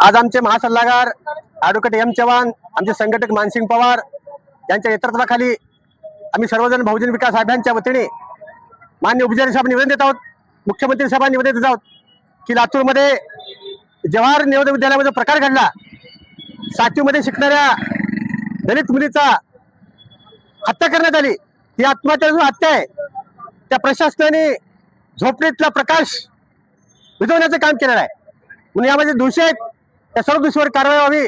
आज आमचे महासल्लागार advocate M Chavan आमचे संघटक मानसिंग पवार यांच्या नेतृत्वाखाली आम्ही सर्वजण बहुजन विकास अभियानच्या वतीने मान्य उपचारी साहेब निवेदन देत आहोत. मुख्यमंत्री साहेबांना निवेदन देत आहोत की लातूरमध्ये जवाहर नवोदय विद्यालयामध्ये प्रकार घडला सातवीमध्ये शिकणाऱ्या दलित मुलीचा हत्या करण्यात आली ही आत्महत्या हत्या आहे त्या प्रशासनाने झोपडीतला प्रकाश भिजवण्याचं काम केलेलं आहे. म्हणून यामध्ये दोषी आहेत त्या सर्व दोषीवर कारवाई व्हावी.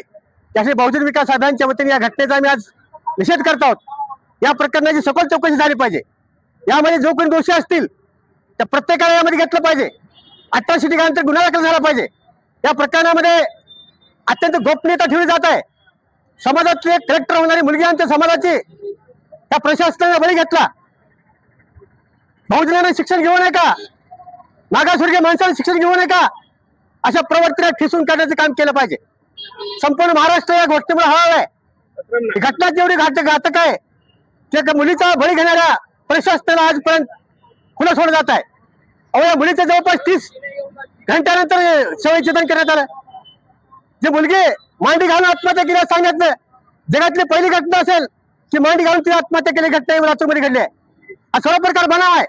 त्यासाठी बहुजन विकास अभियानच्या वतीने या घटनेचा आम्ही आज निषेध करत आहोत. या प्रकरणाची सखोल चौकशी झाली पाहिजे. यामध्ये जो कोणी दोषी असतील त्या प्रत्येकाला यामध्ये घेतलं पाहिजे. अठराशे ठिकाणचा गुन्हा दाखल झाला पाहिजे. या प्रकरणामध्ये अत्यंत गोपनीयता ठेवली जात आहे. समाजातली एक कलेक्टर होणारी मुलगी आमच्या समाजाची त्या प्रशासनाने बळी घेतला. बहुजनाने शिक्षण घेऊ नये का मागासवर्गीय माणसाने शिक्षण घेऊ नये का अशा प्रवर्तीला ठेचून काढण्याचं काम केलं पाहिजे. संपूर्ण महाराष्ट्र या गोष्टीमुळे हळाव आहे. घटना जेवढी घात घातक आहे की एका मुलीचा बळी घेणाऱ्या प्रशासनाला आजपर्यंत खुलं सोडलं जात आहे. अहो या मुलीचं जवळपास तीस घंट्यानंतर शवविच्छेदन करण्यात आलं. जी मुलगी मांडी घालून आत्महत्या केली असं सांगितलं. जगातली पहिली घटना असेल की मांडी घालून तिने आत्महत्या केली घटना लातूरमध्ये घडली आहे. हा सर्व प्रकार बनाव आहे.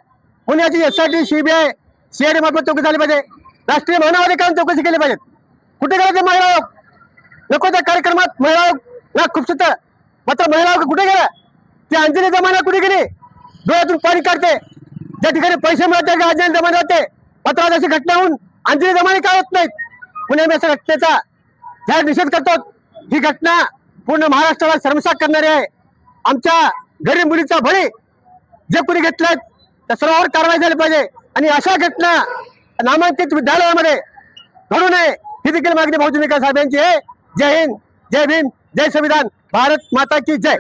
म्हणून याची एसआयटी सीबीआय सीआयडी मार्फत चौकशी झाली पाहिजे. राष्ट्रीय मानवाधिकार चौकशी केली पाहिजे. कुठे गेला ते महिला आयोग? नको त्या कार्यक्रमात महिला आयोग. ना खूप सुद्धा. मात्र महिला आयोग कुठे गेला? ती अंजली जमाना कुठे गेली? डोळ्यातून पाणी काढते. ज्या ठिकाणी पैसे मिळते त्या अंजली जमाना होते मात्र आज अशी घटना होऊन अंजली जमाने काय होत नाहीत? पुणे अशा घटनेचा जाहीर निषेध करतो. ही घटना पूर्ण महाराष्ट्राला शर्मसाक करणारी आहे. आमच्या गरीब मुलीचा बळी जे कुणी घेतलाय त्या सर्वांवर कारवाई झाली पाहिजे. आणि अशा घटना नामांकित विद्यालयामध्ये घडू नये ही देखील मागणी बहुजन विकास साहेबांची आहे. जय हिंद जय भीम जय संविधान भारत माता की जय.